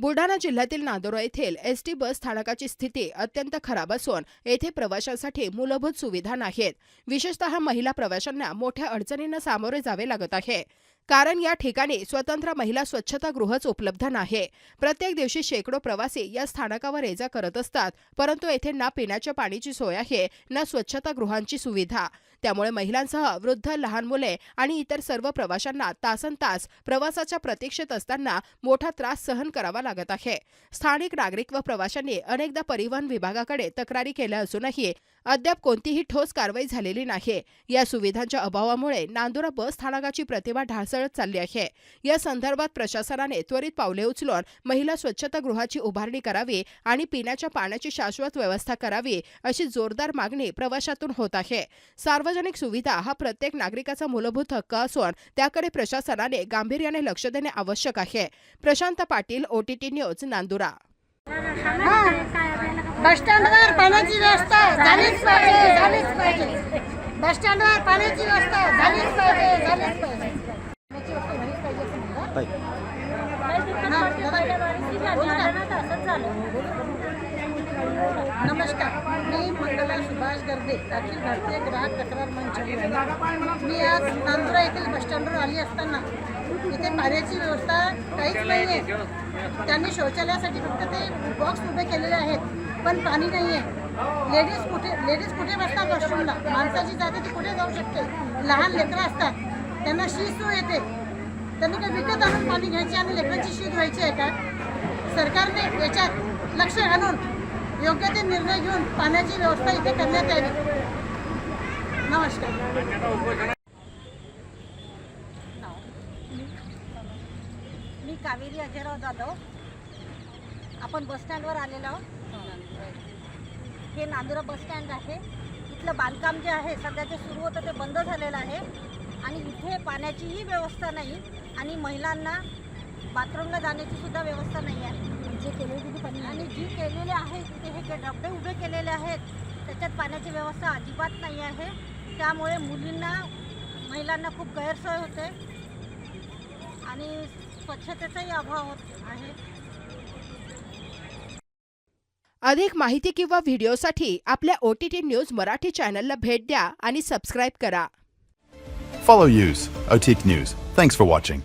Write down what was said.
बुलढाणा जिल्ह्यातील नांदोरा येथील S T bus स्थानकाची स्थिती अत्यंत खराब असून येथे प्रवाशांसाठी मूलभूत सुविधा नाहीत. विशेषतः महिला प्रवाशांना मोठ्या अडचणींना सामोरे जावे लागत आहे. कारण या ठिकाणी स्वतंत्र महिला स्वच्छतागृहच उपलब्ध नाही. प्रत्येक दिवशी शेकडो प्रवासी या स्थानकावर ये जा करत असतात परंतु येथे ना पिण्याच्या पाण्याची सोय आहे ना स्वच्छतागृहांची सुविधा. त्यामुळे महिलांसह वृद्ध लहान मुले आणि इतर सर्व प्रवाशांना तासन तास प्रवासाच्या प्रतीक्षेत असताना मोठा त्रास सहन करावा लागत आहे. स्थानिक नागरिक व प्रवाशांनी अनेकदा परिवहन विभागाकडे तक्रारी केल्या असूनही अद्याप कोणतीही ठोस कारवाई झालेली नाही या सुविधांच्या अभावामुळे नांदुरा बस स्थानकाची प्रतिमा ढासळत चालली आहे. या संदर्भात प्रशासनाने त्वरित पावले उचलून महिला स्वच्छतागृहाची उभारणी करावी आणि पिण्याच्या पाण्याची शाश्वत व्यवस्था करावी अशी जोरदार मागणी प्रवाशातून होत आहे. सार्वजनिक सुविधा हा प्रत्येक नागरिकाचा मूलभूत हक्क असून त्याकडे प्रशासनाने गांभीर्याने लक्ष देणे आवश्यक आहे. Prashant Patil OTT news Nandura. Bus स्टँडवर पाण्याची व्यवस्था झालीच पाहिजे झालीच पाहिजे. बस स्टँडवर पाण्याची व्यवस्था झालीच पाहिजे झालीच पाहिजे. पाण्याची व्यवस्था झालीच पाहिजे असं म्हणतात. नमस्कार. मी मंगला सुभाष गर्दे अखिल भारतीय ग्राहक तक्रार मंच मी आज नांदुरा येथील बस स्टँडवर आली असताना इथे पाण्याची व्यवस्था काहीच नाही आहे त्यांनी शौचालयासाठी फक्त ते बॉक्स उभे केलेले आहेत पण पाणी नाही आहे लेडीज कुठे लेडीज कुठे बसतात वॉशरूमला माणसाची जाते ती कुठे जाऊ शकते? लहान लेकरं असतात. त्यांना शीज सूळ येते. त्यांनी काही विकत आणून पाणी घ्यायची आणि लेकरांची शीज व्हायची आहे का? सरकारने याच्यात लक्ष घालून योग्य ते निर्णय घेऊन पाण्याची व्यवस्था इथे करण्यात यावी. नमस्कार. मी कावेरी अजयराव जाधव. आपण बस स्टँडवर आलेलो आहोत. हे नांदुरा बसस्टँड आहे. इथलं बांधकाम जे आहे सध्या जे सुरू होतं ते बंद झालेलं आहे. आणि इथे पाण्याचीही व्यवस्था नाही आणि महिलांना बाथरूमला जाण्याची सुद्धा व्यवस्था नाही आहे. जे केलेली आणि जी केलेली आहे तिथे हे डबडे उभे केलेले आहेत. त्याच्यात पाण्याची व्यवस्था अजिबात नाही आहे. त्यामुळे मुलींना महिलांना खूप गैरसोय होते. आणि स्वच्छतेचाही अभाव होत आहे. अधिक माहिती किंवा व्हिडिओसाठी आपल्या O T T news Marathi चॅनलला भेट द्या आणि सबस्क्राईब करा. For use O OTIC news thanks for watching